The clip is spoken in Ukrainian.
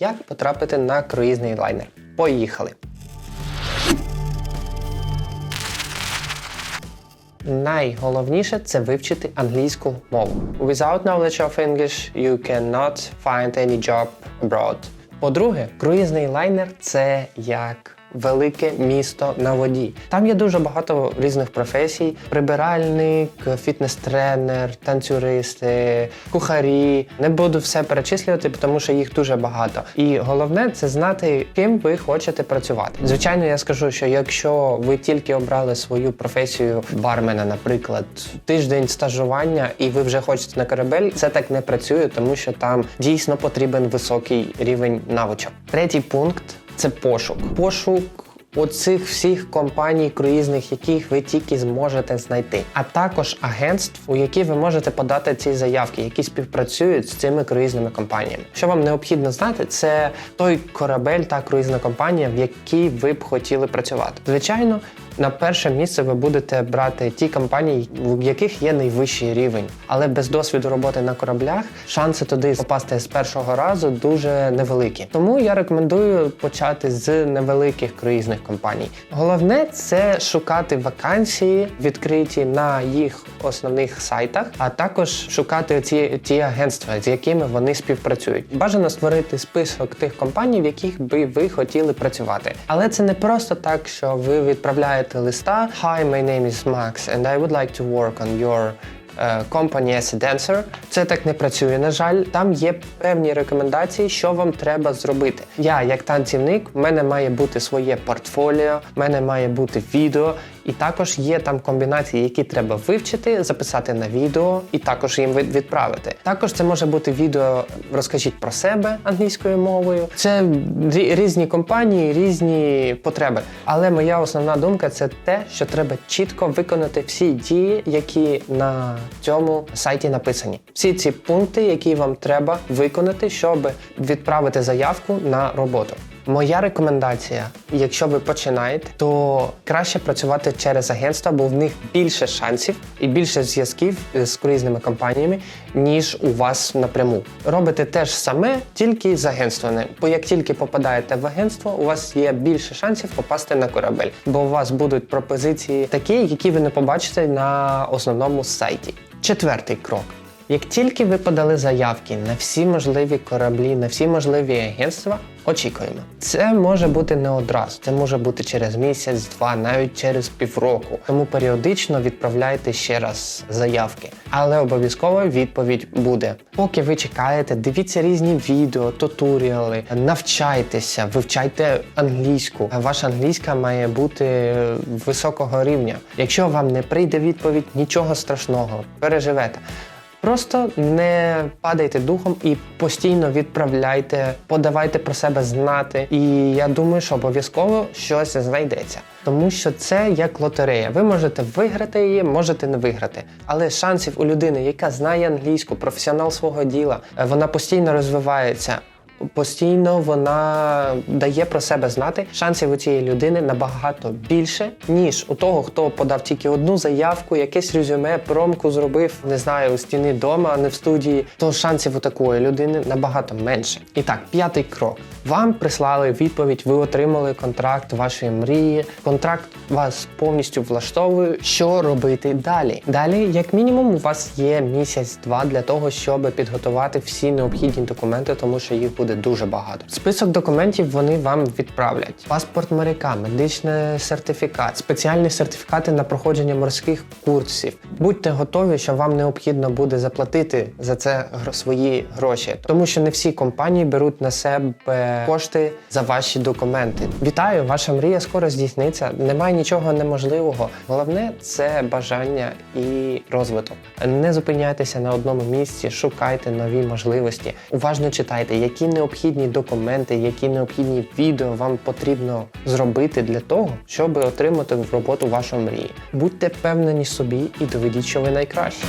Як потрапити на круїзний лайнер? Поїхали! Найголовніше це вивчити англійську мову. Without knowledge of English, you cannot find any job abroad. По-друге, круїзний лайнер це як велике місто на воді. Там є дуже багато різних професій: прибиральник, фітнес-тренер, танцюристи, кухарі. Не буду все перечислювати, тому що їх дуже багато. І головне це знати, ким ви хочете працювати. Звичайно, я скажу, що якщо ви тільки обрали свою професію бармена, наприклад, тиждень стажування, і ви вже хочете на корабель, це так не працює, тому що там дійсно потрібен високий рівень навичок. Третій пункт це пошук. Пошук. Оцих всіх компаній круїзних, яких ви тільки зможете знайти, а також агентств, у які ви можете подати ці заявки, які співпрацюють з цими круїзними компаніями. Що вам необхідно знати, це той корабель та круїзна компанія, в якій ви б хотіли працювати. Звичайно, на перше місце ви будете брати ті компанії, в яких є найвищий рівень, але без досвіду роботи на кораблях шанси туди попасти з першого разу дуже невеликі. Тому я рекомендую почати з невеликих круїзних компаній. Головне це шукати вакансії, відкриті на їх основних сайтах, а також шукати ці ті агентства, з якими вони співпрацюють. Бажано створити список тих компаній, в яких би ви хотіли працювати. Але це не просто так, що ви відправляєте листа Hi, my name is Max and I would like to work on your company as a dancer. Це так не працює, на жаль. Там є певні рекомендації, що вам треба зробити. Я, як танцівник, в мене має бути своє портфоліо, в мене має бути відео, і також є там комбінації, які треба вивчити, записати на відео і також їм від- відправити. Також це може бути відео Розкажіть про себе англійською мовою. Це різні компанії, різні потреби. Але моя основна думка це те, що треба чітко виконати всі дії, які на цьому сайті написані. Всі ці пункти, які вам треба виконати, щоб відправити заявку на роботу. Моя рекомендація, якщо ви починаєте, то краще працювати через агентства, бо в них більше шансів і більше зв'язків з круїзними компаніями, ніж у вас напряму. Робите те ж саме, тільки з агентствами. Бо як тільки попадаєте в агентство, у вас є більше шансів попасти на корабель, бо у вас будуть пропозиції такі, які ви не побачите на основному сайті. Четвертий крок. Як тільки ви подали заявки на всі можливі кораблі, на всі можливі агентства, очікуємо. Це може бути не одразу, це може бути через місяць, два, навіть через півроку. Тому періодично відправляйте ще раз заявки. Але обов'язково відповідь буде. Поки ви чекаєте, дивіться різні відео, туторіали, навчайтеся, вивчайте англійську. Ваша англійська має бути високого рівня. Якщо вам не прийде відповідь, нічого страшного, переживете. Просто не падайте духом і постійно відправляйте, подавайте про себе знати. І я думаю, що обов'язково щось знайдеться. Тому що це як лотерея. Ви можете виграти її, можете не виграти. Але шансів у людини, яка знає англійську, професіонал свого діла, е, вона постійно розвивається. Постійно вона дає про себе знати. Шансів у цієї людини набагато більше, ніж у того, хто подав тільки одну заявку, якесь резюме, промку зробив, не знаю, у стіни дома, не в студії. То шансів у такої людини набагато менше. І так, п'ятий крок. Вам прислали відповідь, ви отримали контракт вашої мрії. Контракт вас повністю влаштовує. Що робити далі? Далі, як мінімум, у вас є місяць-два для того, щоб підготувати всі необхідні документи, тому що їх буде дуже багато. Список документів вони вам відправлять: паспорт моряка, медичний сертифікат, спеціальні сертифікати на проходження морських курсів. Будьте готові, що вам необхідно буде заплатити за це свої гроші, тому що не всі компанії беруть на себе кошти за ваші документи. Вітаю, ваша мрія скоро здійсниться. Немає нічого неможливого. Головне це бажання і розвиток. Не зупиняйтеся на одному місці, шукайте нові можливості. Уважно читайте, які необхідні документи, які необхідні відео вам потрібно зробити для того, щоб отримати в роботу вашу мрії. Будьте впевнені собі і доведіть, що ви найкращі.